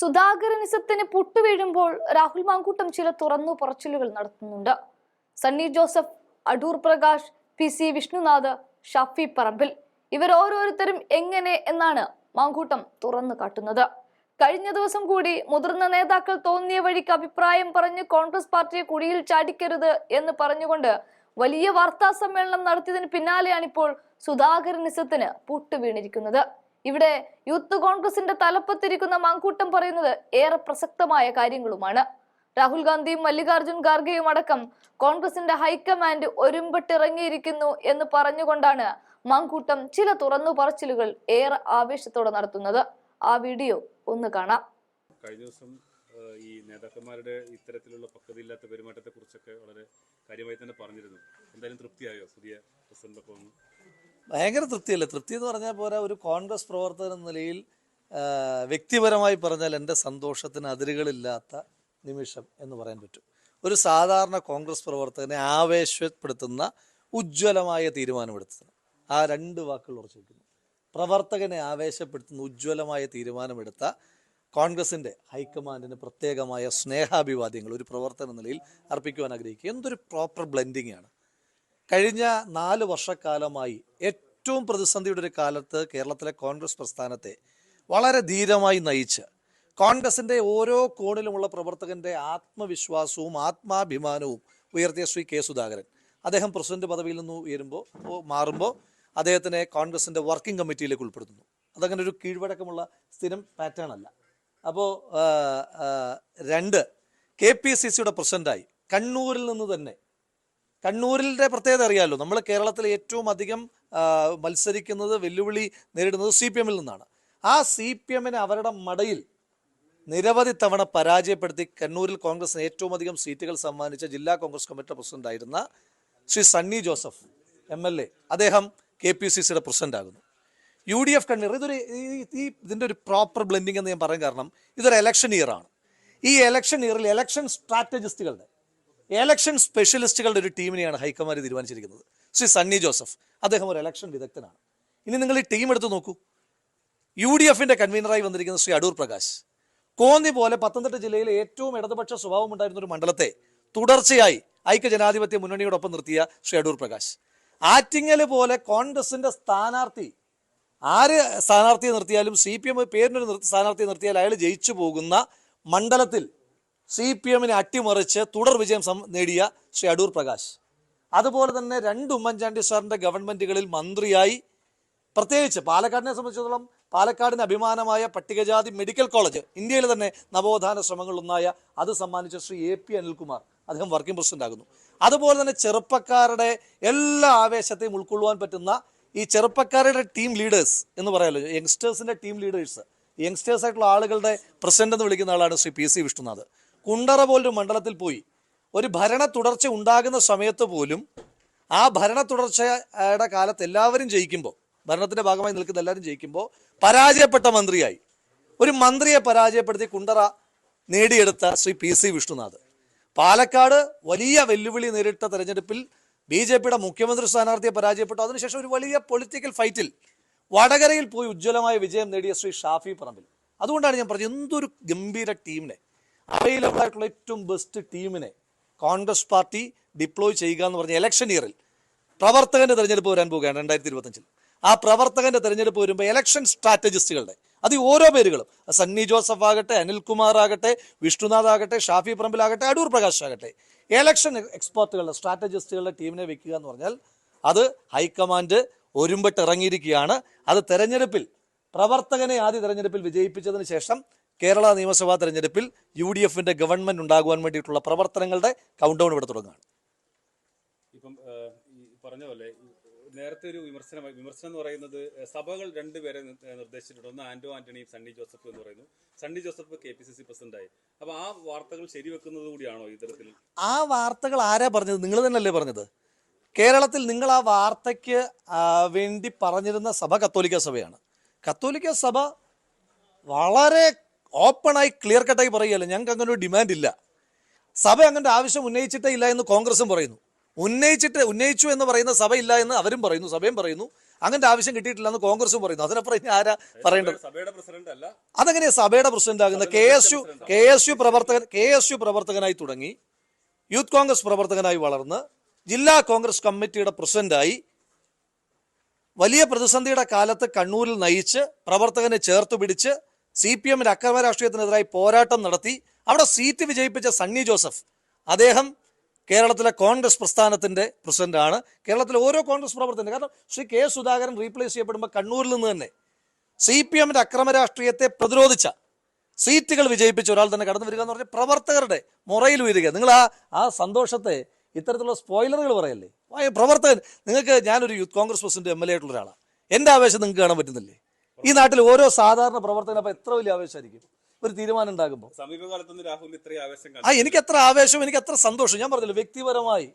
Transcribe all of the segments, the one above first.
സുധാകരനിസത്തിന് പുട്ടുവീഴുമ്പോൾ രാഹുൽ മാങ്കൂട്ടം ചില തുറന്നു പറച്ചിലുകൾ നടത്തുന്നുണ്ട്. Sunny Joseph Adoor Prakash P C Vishnunath Shafi Parambil. ഇവർ ഓരോരുത്തരും എങ്ങനെ എന്നാണ് മാങ്കൂട്ടം തുറന്നു കാട്ടുന്നത്. കഴിഞ്ഞ ദിവസം കൂടി മുതിർന്ന നേതാക്കൾ തോന്നിയ വഴിക്ക് അഭിപ്രായം പറഞ്ഞ് കോൺഗ്രസ് പാർട്ടിയെ കുടിയിൽ ചാടിക്കരുത് എന്ന് പറഞ്ഞുകൊണ്ട് വലിയ വാർത്താ സമ്മേളനം നടത്തിയതിന് പിന്നാലെയാണിപ്പോൾ സുധാകരനിസത്തിന് പുട്ടുവീണിരിക്കുന്നത്. ഇവിടെ യൂത്ത് കോൺഗ്രസിന്റെ തലപ്പത്തിരിക്കുന്ന മാങ്കൂട്ടം പറയുന്നത് ഏറെ പ്രസക്തമായ കാര്യങ്ങളുമാണ്. രാഹുൽ ഗാന്ധിയും മല്ലികാർജുൻ ഖാർഗെയും അടക്കം കോൺഗ്രസിന്റെ ഹൈക്കമാൻഡ് ഒരുമ്പെട്ടിറങ്ങിയിരിക്കുന്നു എന്ന് പറഞ്ഞുകൊണ്ടാണ് മാങ്കൂട്ടം ചില തുറന്നു പറച്ചിലുകൾ ഏറെ ആവേശത്തോടെ നടത്തുന്നത്. ആ വീഡിയോ ഒന്ന് കാണാം. കഴിഞ്ഞ ദിവസം ഈ നേതാക്കന്മാരുടെ ഇത്തരത്തിലുള്ള പക്വതയില്ലാത്ത പെരുമാറ്റത്തെ കുറിച്ചൊക്കെ വളരെ കാര്യമായി തന്നെ പറഞ്ഞിരുന്നു. എന്തായാലും തൃപ്തിയായോ? പുതിയ പ്രസിഡന്റൊക്കെ വന്നു ഭയങ്കര തൃപ്തിയല്ലേ? തൃപ്തി എന്ന് പറഞ്ഞാൽ പോരാ ഒരു കോൺഗ്രസ് പ്രവർത്തകൻ എന്ന നിലയിൽ വ്യക്തിപരമായി പറഞ്ഞാൽ എന്റെ സന്തോഷത്തിന് അതിരുകളില്ലാത്ത നിമിഷം എന്ന് പറയാൻ പറ്റും. ഒരു സാധാരണ കോൺഗ്രസ് പ്രവർത്തകനെ ആവേശപ്പെടുത്തുന്ന ഉജ്ജ്വലമായ തീരുമാനമെടുത്തത് ആ രണ്ട് വാക്കുകൾ ഉറച്ചു വയ്ക്കുന്നു പ്രവർത്തകനെ ആവേശപ്പെടുത്തുന്ന ഉജ്ജ്വലമായ തീരുമാനമെടുത്ത കോൺഗ്രസിന്റെ ഹൈക്കമാൻഡിന് പ്രത്യേകമായ സ്നേഹാഭിവാദ്യങ്ങൾ ഒരു പ്രവർത്തന നിലയിൽ അർപ്പിക്കുവാൻ ആഗ്രഹിക്കുക. എന്തൊരു പ്രോപ്പർ ബ്ലെൻഡിങ് ആണ് കഴിഞ്ഞ നാല് വർഷക്കാലമായി ഏറ്റവും പ്രതിസന്ധിയുടെ ഒരു കാലത്ത് കേരളത്തിലെ കോൺഗ്രസ് പ്രസ്ഥാനത്തെ വളരെ ധീരമായി നയിച്ച് കോൺഗ്രസിന്റെ ഓരോ കോണിലുമുള്ള പ്രവർത്തകന്റെ ആത്മവിശ്വാസവും ആത്മാഭിമാനവും ഉയർത്തിയ ശ്രീ കെ സുധാകരൻ. അദ്ദേഹം പ്രസിഡന്റ് പദവിയിൽ നിന്ന് ഉയരുമ്പോൾ മാറുമ്പോൾ അദ്ദേഹത്തിനെ കോൺഗ്രസിന്റെ വർക്കിംഗ് കമ്മിറ്റിയിലേക്ക് ഉൾപ്പെടുത്തുന്നു. അതങ്ങനെ ഒരു കീഴ്വഴക്കമുള്ള സ്ഥിരം പാറ്റേൺ അല്ല. അപ്പോൾ രണ്ട് കെ പി സി സിയുടെ പ്രസിഡന്റായി കണ്ണൂരിൽ നിന്ന് തന്നെ കണ്ണൂരിന്റെ പ്രത്യേകത അറിയാമല്ലോ നമ്മൾ കേരളത്തിൽ ഏറ്റവും അധികം മത്സരിക്കുന്നത് വെല്ലുവിളി നേരിടുന്നത് സി പി എമ്മിൽ നിന്നാണ്. ആ സി പി എമ്മിനെ അവരുടെ മടയിൽ നിരവധി തവണ പരാജയപ്പെടുത്തി കണ്ണൂരിൽ കോൺഗ്രസിന് ഏറ്റവും അധികം സീറ്റുകൾ സമ്മാനിച്ച ജില്ലാ കോൺഗ്രസ് കമ്മിറ്റി പ്രസിഡന്റ് ആയിരുന്ന Shri Sunny Joseph M L A. അദ്ദേഹം കെ പി സി സിയുടെ പ്രസിഡന്റ് ആകുന്നു യു ഡി എഫ് കണ്ണീർ ഇതൊരു ഈ ഇതിന്റെ ഒരു പ്രോപ്പർ ബ്ലെൻഡിങ് എന്ന് ഞാൻ പറയാൻ കാരണം ഇതൊരു എലക്ഷൻ ഇയർ ആണ്. ഈ എലക്ഷൻ ഇയറിൽ എലക്ഷൻ സ്ട്രാറ്റജിസ്റ്റുകളുടെ എലക്ഷൻ സ്പെഷ്യലിസ്റ്റുകളുടെ ഒരു ടീമിനെയാണ് ഹൈക്കമാൻഡ് തീരുമാനിച്ചിരിക്കുന്നത്. ശ്രീ സണ്ണി ജോസഫ് അദ്ദേഹം ഒരു എലക്ഷൻ വിദഗ്ധനാണ്. ഇനി നിങ്ങൾ ഈ ടീം എടുത്ത് നോക്കൂ. യു ഡി എഫിന്റെ കൺവീനറായി വന്നിരിക്കുന്ന ശ്രീ അടൂർ പ്രകാശ് കോന്നി പോലെ പത്തനംതിട്ട ജില്ലയിലെ ഏറ്റവും ഇടതുപക്ഷ സ്വഭാവം ഉണ്ടായിരുന്ന ഒരു മണ്ഡലത്തെ തുടർച്ചയായി ഐക്യ ജനാധിപത്യ മുന്നണിയോടൊപ്പം നിർത്തിയ ശ്രീ അടൂർ പ്രകാശ്. ആറ്റിങ്ങൽ പോലെ കോൺഗ്രസിന്റെ സ്ഥാനാർത്ഥി ആര് സ്ഥാനാർത്ഥിയെ നിർത്തിയാലും സി പി എം പേരിനൊരു നിർ- സ്ഥാനാർത്ഥിയെ നിർത്തിയാൽ അയാൾ ജയിച്ചു പോകുന്ന മണ്ഡലത്തിൽ സി പി എമ്മിനെ അട്ടിമറിച്ച് തുടർ വിജയം നേടിയ ശ്രീ അടൂർ പ്രകാശ്. അതുപോലെ തന്നെ രണ്ട് ഉമ്മൻചാണ്ടി സാറിന്റെ ഗവൺമെന്റുകളിൽ മന്ത്രിയായി പ്രത്യേകിച്ച് പാലക്കാടിനെ സംബന്ധിച്ചിടത്തോളം പാലക്കാടിന് അഭിമാനമായ പട്ടികജാതി മെഡിക്കൽ കോളേജ് ഇന്ത്യയിലെ തന്നെ നവോത്ഥാന ശ്രമങ്ങളിലൊന്നായ അത് സമ്മാനിച്ച ശ്രീ എ പി അനിൽകുമാർ അദ്ദേഹം വർക്കിംഗ് പ്രസിഡന്റ് ആകുന്നു. അതുപോലെ തന്നെ ചെറുപ്പക്കാരുടെ എല്ലാ ആവേശത്തെയും ഉൾക്കൊള്ളുവാൻ പറ്റുന്ന ഈ ചെറുപ്പക്കാരുടെ ടീം ലീഡേഴ്സ് എന്ന് പറയാമല്ലോ യങ്സ്റ്റേഴ്സിന്റെ ടീം ലീഡേഴ്സ് യങ്സ്റ്റേഴ്സ് ആയിട്ടുള്ള ആളുകളുടെ പ്രസിഡന്റ് എന്ന് വിളിക്കുന്ന ആളാണ് ശ്രീ പി സി വിഷ്ണുനാഥ്. കുണ്ടറ പോലൊരു മണ്ഡലത്തിൽ പോയി. ഒരു ഭരണ തുടർച്ച ഉണ്ടാകുന്ന സമയത്ത് പോലും ആ ഭരണ തുടർച്ചയുടെ കാലത്ത് എല്ലാവരും ജയിക്കുമ്പോൾ ഭരണത്തിന്റെ ഭാഗമായി നിൽക്കുന്ന എല്ലാവരും ജയിക്കുമ്പോൾ പരാജയപ്പെട്ട മന്ത്രിയായി. ഒരു മന്ത്രിയെ പരാജയപ്പെടുത്തി കുണ്ടറ നേടിയെടുത്ത ശ്രീ പി സി വിഷ്ണുനാഥ്. പാലക്കാട് വലിയ വെല്ലുവിളി നേരിട്ട തെരഞ്ഞെടുപ്പിൽ ബി ജെ പിയുടെ മുഖ്യമന്ത്രി സ്ഥാനാർത്ഥിയെ പരാജയപ്പെട്ടു. അതിനുശേഷം ഒരു വലിയ പൊളിറ്റിക്കൽ ഫൈറ്റിൽ വടകരയിൽ പോയി ഉജ്ജ്വലമായ വിജയം നേടിയ ശ്രീ ഷാഫി പറമ്പിൽ. അതുകൊണ്ടാണ് ഞാൻ പറഞ്ഞത് എന്തൊരു ഗംഭീര ടീമിനെ അവൈലബിൾ ആയിട്ടുള്ള ഏറ്റവും ബെസ്റ്റ് ടീമിനെ കോൺഗ്രസ് പാർട്ടി ഡിപ്ലോയ് ചെയ്യുക എന്ന് പറഞ്ഞ ഇലക്ഷൻ ഇയറിൽ പ്രവർത്തകന്റെ തെരഞ്ഞെടുപ്പ് വരാൻ പോവുകയാണ് രണ്ടായിരത്തി ഇരുപത്തഞ്ചിൽ ആ പ്രവർത്തകന്റെ തെരഞ്ഞെടുപ്പ് വരുമ്പോൾ ഇലക്ഷൻ സ്ട്രാറ്റജിസ്റ്റുകളുടെ അത് ഓരോ പേരുകളും സണ്ണി ജോസഫ് ആകട്ടെ അനിൽകുമാർ ആകട്ടെ വിഷ്ണുനാഥ് ആകട്ടെ ഷാഫി പറമ്പിലാകട്ടെ അടൂർ പ്രകാശ് ആകട്ടെ ഇലക്ഷൻ എക്സ്പേർട്ടുകളുടെ സ്ട്രാറ്റജിസ്റ്റുകളുടെ ടീമിനെ വെക്കുക എന്ന് പറഞ്ഞാൽ അത് ഹൈക്കമാൻഡ് ഒരുമ്പെട്ട് ഇറങ്ങിയിരിക്കുകയാണ് അത് തെരഞ്ഞെടുപ്പിൽ പ്രവർത്തകനെ ആദ്യ തെരഞ്ഞെടുപ്പിൽ വിജയിപ്പിച്ചതിന് ശേഷം കേരള നിയമസഭാ തെരഞ്ഞെടുപ്പിൽ യു ഡി എഫിന്റെ ഗവൺമെന്റ് ഉണ്ടാകുവാൻ വേണ്ടിയിട്ടുള്ള പ്രവർത്തനങ്ങളുടെ കൗണ്ട് ഡൗൺ ഇവിടെ തുടങ്ങുകയാണ്. ഇപ്പം പറഞ്ഞ പോലെ നേരത്തെ ഒരു വിമർശനം വിമർശനം എന്ന് പറയുന്നത് സഭകൾ രണ്ടുപേരെ നിർദ്ദേശിച്ചിട്ടുണ്ട്. ഒന്ന് ആന്റോ ആന്റണിയും സണ്ണി ജോസഫ് എന്ന് പറയുന്നു. Sunny Joseph K P C C പ്രസിഡന്റായി. അപ്പൊ ആ വാർത്തകൾ ശരിവെക്കുന്നത് കൂടിയാണോ ഇത്തരത്തിൽ? ആ വാർത്തകൾ ആരാ പറഞ്ഞത്? നിങ്ങൾ തന്നെയല്ലേ പറഞ്ഞത്? കേരളത്തിൽ നിങ്ങൾ ആ വാർത്തയ്ക്ക് വേണ്ടി പറഞ്ഞിരുന്ന സഭ കത്തോലിക്ക സഭയാണ്. കത്തോലിക്ക സഭ വളരെ ഓപ്പണായി ക്ലിയർ കട്ടായി പറയുകയല്ല ഞങ്ങൾക്ക് അങ്ങനെ ഒരു ഡിമാൻഡ് ഇല്ല. സഭ അങ്ങനത്തെ ആവശ്യം ഉന്നയിച്ചിട്ടേ ഇല്ല എന്ന് കോൺഗ്രസും പറയുന്നു. ഉന്നയിച്ചിട്ട് ഉന്നയിച്ചു എന്ന് പറയുന്ന സഭ ഇല്ല എന്ന് അവരും പറയുന്നു സഭയും പറയുന്നു. അങ്ങനത്തെ ആവശ്യം കിട്ടിയിട്ടില്ല എന്ന് കോൺഗ്രസും പറയുന്നു. അതിനപ്പുറം ഇനി ആരാ പറയേണ്ടത്? അതെങ്ങനെയാ സഭയുടെ പ്രസിഡന്റ് ആകുന്ന K S U K S U പ്രവർത്തകൻ കെ എസ് യു പ്രവർത്തകനായി തുടങ്ങി. യൂത്ത് കോൺഗ്രസ് പ്രവർത്തകനായി വളർന്ന് ജില്ലാ കോൺഗ്രസ് കമ്മിറ്റിയുടെ പ്രസിഡന്റായി വലിയ പ്രതിസന്ധിയുടെ കാലത്ത് കണ്ണൂരിൽ നയിച്ച് പ്രവർത്തകനെ ചേർത്ത് പിടിച്ച് സി പി എമ്മിന്റെ അക്രമ രാഷ്ട്രീയത്തിനെതിരായി പോരാട്ടം നടത്തി അവിടെ സീറ്റ് വിജയിപ്പിച്ച സണ്ണി ജോസഫ്. അദ്ദേഹം കേരളത്തിലെ കോൺഗ്രസ് പ്രസ്ഥാനത്തിന്റെ പ്രസിഡന്റ് ആണ് കേരളത്തിലെ ഓരോ കോൺഗ്രസ് പ്രവർത്തനം കാരണം ശ്രീ കെ സുധാകരൻ റീപ്ലേസ് ചെയ്യപ്പെടുമ്പോൾ കണ്ണൂരിൽ നിന്ന് തന്നെ സി പി എമ്മിന്റെ അക്രമ രാഷ്ട്രീയത്തെ പ്രതിരോധിച്ച സീറ്റുകൾ വിജയിപ്പിച്ച ഒരാൾ തന്നെ കടന്നു വരിക എന്ന് പറഞ്ഞാൽ പ്രവർത്തകരുടെ മുറയിൽ ഉയരുക നിങ്ങൾ ആ ആ സന്തോഷത്തെ ഇത്തരത്തിലുള്ള സ്പോയിലറുകൾ പറയല്ലേ? പ്രവർത്തകൻ നിങ്ങൾക്ക് ഞാനൊരു youth Congress president M L A ആയിട്ടുള്ള ഒരാളാണ് എന്റെ ആവേശം നിങ്ങൾക്ക് കാണാൻ പറ്റുന്നില്ലേ? ഈ നാട്ടിൽ ഓരോ സാധാരണ പ്രവർത്തകനും അപ്പൊ എത്ര വലിയ ആവേശമായിരിക്കും? ഒരു തീരുമാനം ഉണ്ടാകുമ്പോൾ സമീപകാലത്തൊന്നും രാഹുൽ ഇത്രയും ആവേശം ആ എനിക്ക് എത്ര ആവേശം എനിക്ക് എത്ര സന്തോഷം ഞാൻ പറഞ്ഞില്ല വ്യക്തിപരമായി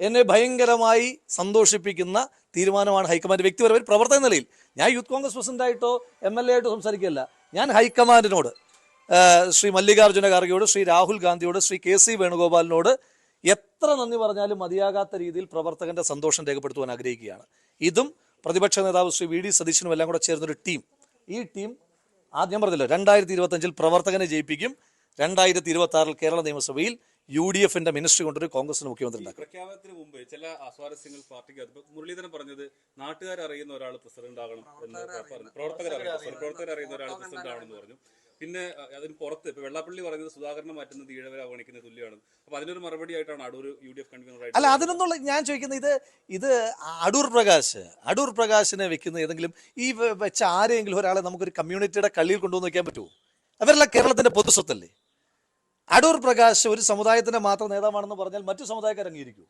എന്നെ ഭയങ്കരമായി സന്തോഷിപ്പിക്കുന്ന തീരുമാനമാണ് ഹൈക്കമാൻഡ്. വ്യക്തിപരമായി പ്രവർത്തക നിലയിൽ ഞാൻ യൂത്ത് കോൺഗ്രസ് പ്രസിഡന്റ് ആയിട്ടോ എം എൽ എ ആയിട്ടോ സംസാരിക്കില്ല ഞാൻ ഹൈക്കമാൻഡിനോട് ശ്രീ മല്ലികാർജുന ഖാർഗെയോട് ശ്രീ രാഹുൽ ഗാന്ധിയോട് ശ്രീ കെ സി വേണുഗോപാലിനോട് എത്ര നന്ദി പറഞ്ഞാലും മതിയാകാത്ത രീതിയിൽ പ്രവർത്തകന്റെ സന്തോഷം രേഖപ്പെടുത്തുവാൻ ആഗ്രഹിക്കുകയാണ്. ഇതും പ്രതിപക്ഷ നേതാവ് ശ്രീ വി ഡി സതീശനും എല്ലാം കൂടെ ചേർന്നൊരു ടീം. ഈ ടീം ആദ്യം പറഞ്ഞല്ലോ രണ്ടായിരത്തി ഇരുപത്തഞ്ചിൽ പ്രവർത്തകനെ ജയിപ്പിക്കും. രണ്ടായിരത്തി ഇരുപത്തി ആറിൽ കേരള നിയമസഭയിൽ യു ഡി എഫിന്റെ മിനിസ്ട്രി കൊണ്ടൊരു കോൺഗ്രസിന് മുഖ്യമന്ത്രി ഉണ്ടാക്കും. പ്രഖ്യാപനത്തിന് മുമ്പ് ചില അസ്വാരസ്യങ്ങൾ പാർട്ടിക്ക് മുരളീധരൻ പറഞ്ഞത് നാട്ടുകാർ അറിയുന്ന ഒരാൾ പ്രസിഡന്റ് ആകണം എന്ന് പറഞ്ഞു പ്രവർത്തകർ പ്രവർത്തകർ അറിയുന്ന ഒരാൾ പ്രസിഡന്റ് എന്ന് പറഞ്ഞു. പിന്നെ അതിന് പുറത്ത് ഇപ്പൊ വെള്ളാപ്പള്ളി പറയുന്നത് സുധാകരനെ മാറ്റുന്നത് ഈഴവരെ അവഗണിക്കുന്നത് തുല്യമാണ്. അപ്പൊ അതിനൊരു മറുപടി ആയിട്ടാണ് Adoor U D F convener അല്ല അതിനൊന്നുള്ള ഞാൻ ചോദിക്കുന്നത് ഇത് ഇത് അടൂർ പ്രകാശ് അടൂർ പ്രകാശിനെ വെക്കുന്ന ഏതെങ്കിലും ഈ വെച്ച ആരെങ്കിലും ഒരാളെ നമുക്കൊരു കമ്മ്യൂണിറ്റിയുടെ കള്ളിയിൽ കൊണ്ടുവന്ന് വെക്കാൻ പറ്റുമോ? അവരെല്ലാം കേരളത്തിന്റെ പൊതുസ്വത്തല്ലേ? അടൂർ പ്രകാശ് ഒരു സമുദായത്തിന്റെ മാത്രം നേതാവാണെന്ന് പറഞ്ഞാൽ മറ്റു സമുദായക്കാർ അംഗീകരിക്കൂ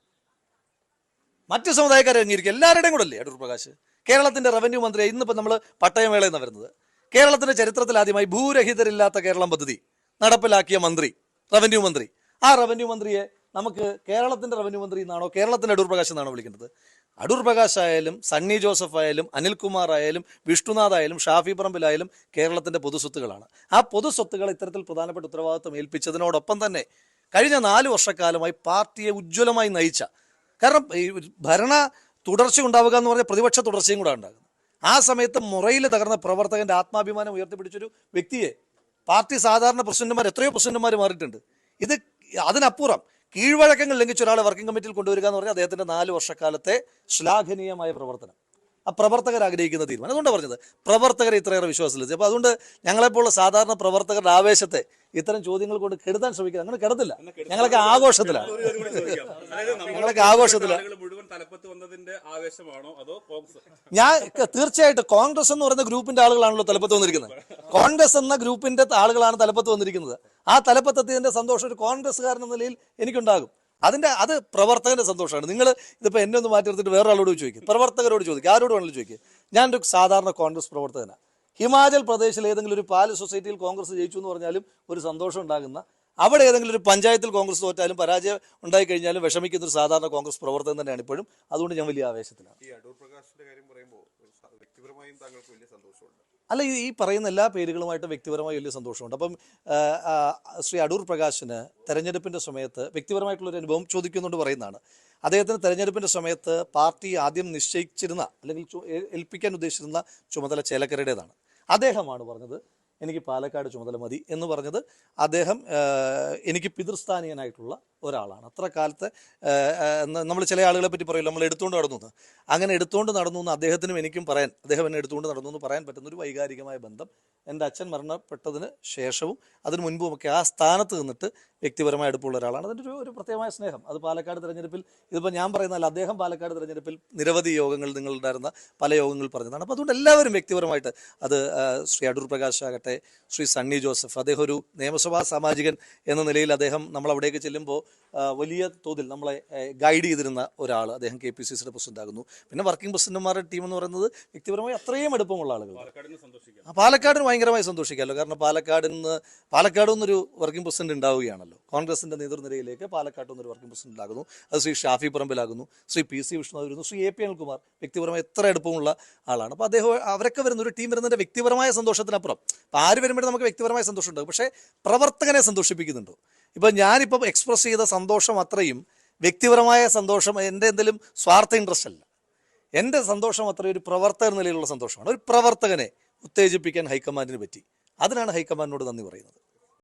മറ്റു സമുദായക്കാർ അംഗീകരിക്കും എല്ലാവരുടെയും കൂടെ അല്ലേ അടൂർ പ്രകാശ്? കേരളത്തിന്റെ റവന്യൂ മന്ത്രി ഇന്നിപ്പോൾ നമ്മൾ പട്ടയമേള എന്ന് വരുന്നത്. കേരളത്തിന്റെ ചരിത്രത്തിൽ ആദ്യമായി ഭൂരഹിതരില്ലാത്ത കേരളം പദ്ധതി നടപ്പിലാക്കിയ മന്ത്രി റവന്യൂ മന്ത്രി. ആ റവന്യൂ മന്ത്രിയെ നമുക്ക് കേരളത്തിന്റെ റവന്യൂ മന്ത്രി എന്നാണോ കേരളത്തിന്റെ അടൂർ പ്രകാശ് എന്നാണോ വിളിക്കുന്നത്? അടൂർ പ്രകാശ് ആയാലും സണ്ണി ജോസഫ് ആയാലും അനിൽകുമാർ ആയാലും വിഷ്ണുനാഥ് ആയാലും ഷാഫി പറമ്പിലായാലും കേരളത്തിന്റെ പൊതുസ്വത്തുകളാണ്. ആ പൊതുസ്വത്തുകൾ ഇത്തരത്തിൽ പ്രധാനപ്പെട്ട ഉത്തരവാദിത്വം ഏൽപ്പിച്ചതിനോടൊപ്പം തന്നെ കഴിഞ്ഞ നാല് വർഷക്കാലമായി പാർട്ടിയെ ഉജ്ജ്വലമായി നയിച്ച കാരണം ഈ ഭരണ തുടർച്ച ഉണ്ടാവുക എന്ന് പറഞ്ഞാൽ പ്രതിപക്ഷ തുടർച്ചയും കൂടെ ഉണ്ടാകുന്നത് ആ സമയത്ത് മുറയിൽ തകർന്ന പ്രവർത്തകന്റെ ആത്മാഭിമാനം ഉയർത്തിപ്പിടിച്ചൊരു വ്യക്തിയെ പാർട്ടി സാധാരണ പ്രസിഡന്റുമാർ എത്രയോ പ്രസിഡന്റുമാർ മാറിയിട്ടുണ്ട്. ഇത് അതിനപ്പുറം കീഴ്വഴക്കങ്ങൾ ലംഘിച്ച ഒരാളെ വർക്കിംഗ് കമ്മിറ്റിയിൽ കൊണ്ടുവരിക എന്ന് പറഞ്ഞാൽ അദ്ദേഹത്തിന്റെ നാല് വർഷക്കാലത്തെ ശ്ലാഘനീയമായ പ്രവർത്തനം. ആ പ്രവർത്തകർ ആഗ്രഹിക്കുന്ന തീരുമാനം. അതുകൊണ്ടാണ് പറഞ്ഞത്. പ്രവർത്തകരെ ഇത്രയേറെ വിശ്വാസമില്ല അപ്പോൾ അതുകൊണ്ട് ഞങ്ങളെപ്പോലുള്ള സാധാരണ പ്രവർത്തകരുടെ ആവേശത്തെ ഇത്തരം ചോദ്യങ്ങൾ കൊണ്ട് കെടുത്താൻ ശ്രമിക്കുക. അങ്ങനെ കെടുത്തില്ല. ഞങ്ങളൊക്കെ ആഘോഷത്തിലാണ്. ഞങ്ങളൊക്കെ ആഘോഷത്തിലാണ് ആളുകൾ മുഴുവൻ തലപ്പത്ത് വന്നതിന്റെ ആവേശമാണോ അതോ കോൺഗ്രസ് ഞാൻ തീർച്ചയായിട്ടും കോൺഗ്രസ് എന്ന് പറയുന്ന ഗ്രൂപ്പിന്റെ ആളുകളാണല്ലോ തലപ്പത്ത് വന്നിരിക്കുന്നത്. കോൺഗ്രസ് എന്ന ഗ്രൂപ്പിന്റെ ആളുകളാണ് തലപ്പത്ത് വന്നിരിക്കുന്നത്. ആ തലപ്പത്തെത്തിയതിന്റെ സന്തോഷം ഒരു കോൺഗ്രസ്സുകാരൻ എന്ന നിലയിൽ എനിക്കുണ്ടാകും. അതിന്റെ അത് പ്രവർത്തകന്റെ സന്തോഷമാണ്. നിങ്ങൾ ഇതിപ്പോ എന്നെ ഒന്ന് മാറ്റി നിർത്തിയിട്ട് വേറെ ആളോട് ചോദിക്കും. പ്രവർത്തകരോട് ചോദിക്കും. ആരോട് വേണമെങ്കിലും ചോദിക്കും. ഞാനൊരു സാധാരണ കോൺഗ്രസ് പ്രവർത്തകനാണ് ഹിമാചൽ പ്രദേശിൽ ഏതെങ്കിലും ഒരു പാൽ സൊസൈറ്റിയിൽ കോൺഗ്രസ് ജയിച്ചു എന്ന് പറഞ്ഞാലും ഒരു സന്തോഷം ഉണ്ടാകുന്ന അവിടെ ഏതെങ്കിലും ഒരു പഞ്ചായത്തിൽ കോൺഗ്രസ് തോറ്റാലും പരാജയം ഉണ്ടായി കഴിഞ്ഞാലും വിഷമിക്കുന്ന ഒരു സാധാരണ കോൺഗ്രസ് പ്രവർത്തകൻ തന്നെയാണ് ഇപ്പോഴും. അതുകൊണ്ട് ഞാൻ വലിയ ആവേശത്തിലാണ്. ഈ അടൂർ പ്രകാശിന്റെ കാര്യം പറയുമ്പോൾ വ്യക്തിപരമായും താങ്കൾക്ക് വലിയ സന്തോഷമുണ്ട്. അല്ല ഈ പറയുന്ന എല്ലാ പേരുകളുമായിട്ട് വ്യക്തിപരമായി വലിയ സന്തോഷമുണ്ട്. അപ്പം ശ്രീ അടൂർ പ്രകാശിന് തെരഞ്ഞെടുപ്പിന്റെ സമയത്ത് വ്യക്തിപരമായിട്ടുള്ള ഒരു അനുഭവം ചോദിക്കുന്നുണ്ട് പറയുന്നതാണ്. അദ്ദേഹത്തിന് തെരഞ്ഞെടുപ്പിന്റെ സമയത്ത് പാർട്ടി ആദ്യം നിശ്ചയിച്ചിരുന്ന അല്ലെങ്കിൽ ഏൽപ്പിക്കാൻ ഉദ്ദേശിച്ചിരുന്ന ചുമതല ചേലക്കരയുടേതാണ് അദ്ദേഹമാണ് പറഞ്ഞത് എനിക്ക് പാലക്കാട് ചുമതല മതി എന്ന് പറഞ്ഞത് അദ്ദേഹം എനിക്ക് പിതൃസ്ഥാനീയനായിട്ടുള്ള ഒരാളാണ്. അത്ര കാലത്ത് നമ്മൾ ചില ആളുകളെ പറ്റി പറയില്ല നമ്മൾ എടുത്തുകൊണ്ട് നടന്നു. അങ്ങനെ എടുത്തുകൊണ്ട് നടന്നു എന്ന് അദ്ദേഹത്തിനും എനിക്കും പറയാൻ അദ്ദേഹം എന്നെ എടുത്തുകൊണ്ട് നടന്നു എന്ന് പറയാൻ പറ്റുന്ന ഒരു വൈകാരികമായ ബന്ധം എന്റെ അച്ഛൻ മരണപ്പെട്ടതിന് ശേഷവും അതിന് മുൻപുമൊക്കെ ആ സ്ഥാനത്ത് നിന്നിട്ട് വ്യക്തിപരമായ അടുപ്പുള്ള ഒരാളാണ്. അതിന്റെ ഒരു ഒരു പ്രത്യേകമായ സ്നേഹം. അത് പാലക്കാട് തിരഞ്ഞെടുപ്പിൽ ഇതിപ്പോൾ ഞാൻ പറയുന്നതല്ല അദ്ദേഹം പാലക്കാട് തിരഞ്ഞെടുപ്പിൽ നിരവധി യോഗങ്ങൾ നിങ്ങളുണ്ടായിരുന്ന പല യോഗങ്ങൾ പറഞ്ഞതാണ്. അപ്പോൾ അതുകൊണ്ട് എല്ലാവരും വ്യക്തിപരമായിട്ട് അത് ശ്രീ അടൂർ പ്രകാശ് ആകട്ടെ ശ്രീ സണ്ണി ജോസഫ് അദ്ദേഹം ഒരു നിയമസഭാ സാമാജികൻ എന്ന നിലയിൽ അദ്ദേഹം നമ്മൾ അവിടേക്ക് ചെല്ലുമ്പോൾ വലിയ തോതിൽ നമ്മളെ ഗൈഡ് ചെയ്തിരുന്ന ഒരാൾ അദ്ദേഹം കെ പി സി സിയുടെ പ്രസിഡന്റ് ആകുന്നു. പിന്നെ വർക്കിംഗ് പ്രസിഡന്റുമാരുടെ ടീം എന്ന് പറയുന്നത് വ്യക്തിപരമായി അത്രയും എടുപ്പമുള്ള ആളുകൾ. പാലക്കാടിന് ഭയങ്കരമായി സന്തോഷിക്കാമല്ലോ. കാരണം പാലക്കാടിൽ നിന്ന് പാലക്കാട് നിന്നൊരു വർക്കിംഗ് പ്രസിഡന്റ് ഉണ്ടാവുകയാണല്ലോ. കോൺഗ്രസിന്റെ നേതൃനിരയിലേക്ക് പാലക്കാട് നിന്നൊരു വർക്കിംഗ് പ്രസിഡന്റ് ആകുന്നു. അത് ശ്രീ ഷാഫി പറമ്പിലാകുന്നു. ശ്രീ പി സി വിഷ്ണു വരുന്നു ശ്രീ എ പി അനിൽകുമാർ വ്യക്തിപരമായി എത്ര എടുപ്പമുള്ള ആളാണ്. അപ്പോൾ അദ്ദേഹം അവരൊക്കെ വരുന്ന ഒരു ടീം വരുന്നതിന്റെ വ്യക്തിപരമായ സന്തോഷത്തിനപ്പുറം. ആര് വരുമ്പോഴും നമുക്ക് വ്യക്തിപരമായ സന്തോഷം ഉണ്ടാകും. പക്ഷേ പ്രവർത്തകനെ സന്തോഷിപ്പിക്കുന്നുണ്ടോ. ഇപ്പം ഞാനിപ്പം എക്സ്പ്രസ് ചെയ്ത സന്തോഷം അത്രയും വ്യക്തിപരമായ സന്തോഷം എന്റെ എന്തെങ്കിലും സ്വാർത്ഥ ഇൻട്രസ്റ്റ് അല്ല. എന്റെ സന്തോഷം അത്രയും ഒരു പ്രവർത്തക നിലയിലുള്ള സന്തോഷമാണ്. ഒരു പ്രവർത്തകനെ ഉത്തേജിപ്പിക്കാൻ ഹൈക്കമാൻഡിന് പറ്റി. അതിനാണ് ഹൈക്കമാൻഡിനോട് നന്ദി പറയുന്നത്.